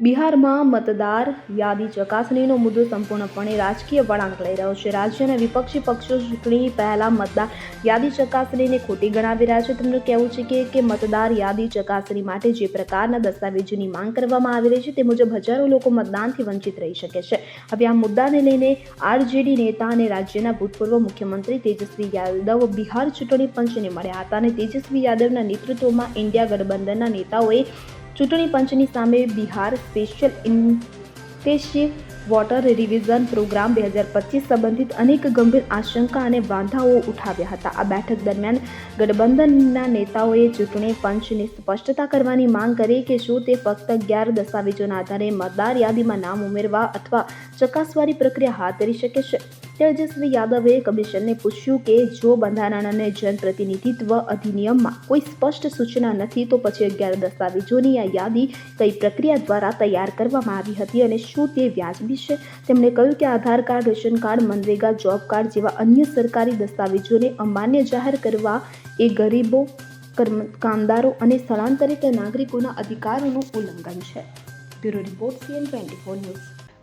બિહારમાં મતદાર યાદી ચકાસણીનો મુદ્દો સંપૂર્ણપણે રાજકીય વળાંક લઈ રહ્યો છે. રાજ્યના વિપક્ષી પક્ષો ચૂંટણી પહેલાં મતદાર યાદી ચકાસણીને ખોટી ગણાવી રહ્યા છે. તેમનું કહેવું છે કે કે મતદાર યાદી ચકાસણી માટે જે પ્રકારના દસ્તાવેજોની માંગ કરવામાં આવી રહી છે તે મુજબ હજારો લોકો મતદાનથી વંચિત રહી શકે છે. હવે આ મુદ્દાને લઈને આરજેડી નેતા અને રાજ્યના ભૂતપૂર્વ મુખ્યમંત્રી તેજસ્વી યાદવ બિહાર ચૂંટણી પંચને મળ્યા હતા અને તેજસ્વી યાદવના નેતૃત્વમાં ઇન્ડિયા ગઠબંધનના નેતાઓએ ચૂંટણી પંચની સામે Bihar special intensive voter revision programme બે હજાર પચીસ સંબંધિત અનેક ગંભીર આશંકા અને વાંધાઓ ઉઠાવ્યા હતા. આ બેઠક દરમિયાન ગઠબંધનના નેતાઓએ ચૂંટણી પંચને સ્પષ્ટતા કરવાની માંગ કરી કે શું તે ફક્ત અગિયાર દસ્તાવેજોના આધારે મતદાર યાદીમાં નામ ઉમેરવા અથવા ચકાસવાની પ્રક્રિયા હાથ ધરી શકે છે. તેજસ્વી યાદવે કમિશનને પૂછ્યું કે જો બંધારણ અને જનપ્રતિનિધિત્વ અધિનિયમમાં કોઈ સ્પષ્ટ સૂચના નથી, તો પછી અગિયાર દસ્તાવેજોની આ યાદી કઈ પ્રક્રિયા દ્વારા તૈયાર કરવામાં આવી હતી અને શું તે વ્યાજબી છે? તેમણે કહ્યું કે Aadhaar card, ration card, MNREGA, job card જેવા અન્ય સરકારી દસ્તાવેજોને અમાન્ય જાહેર કરવા એ ગરીબો, કર્મ, કામદારો અને સ્થળાંતરિત નાગરિકોના અધિકારોનું ઉલ્લંઘન છે. Bureau report CN twenty four news.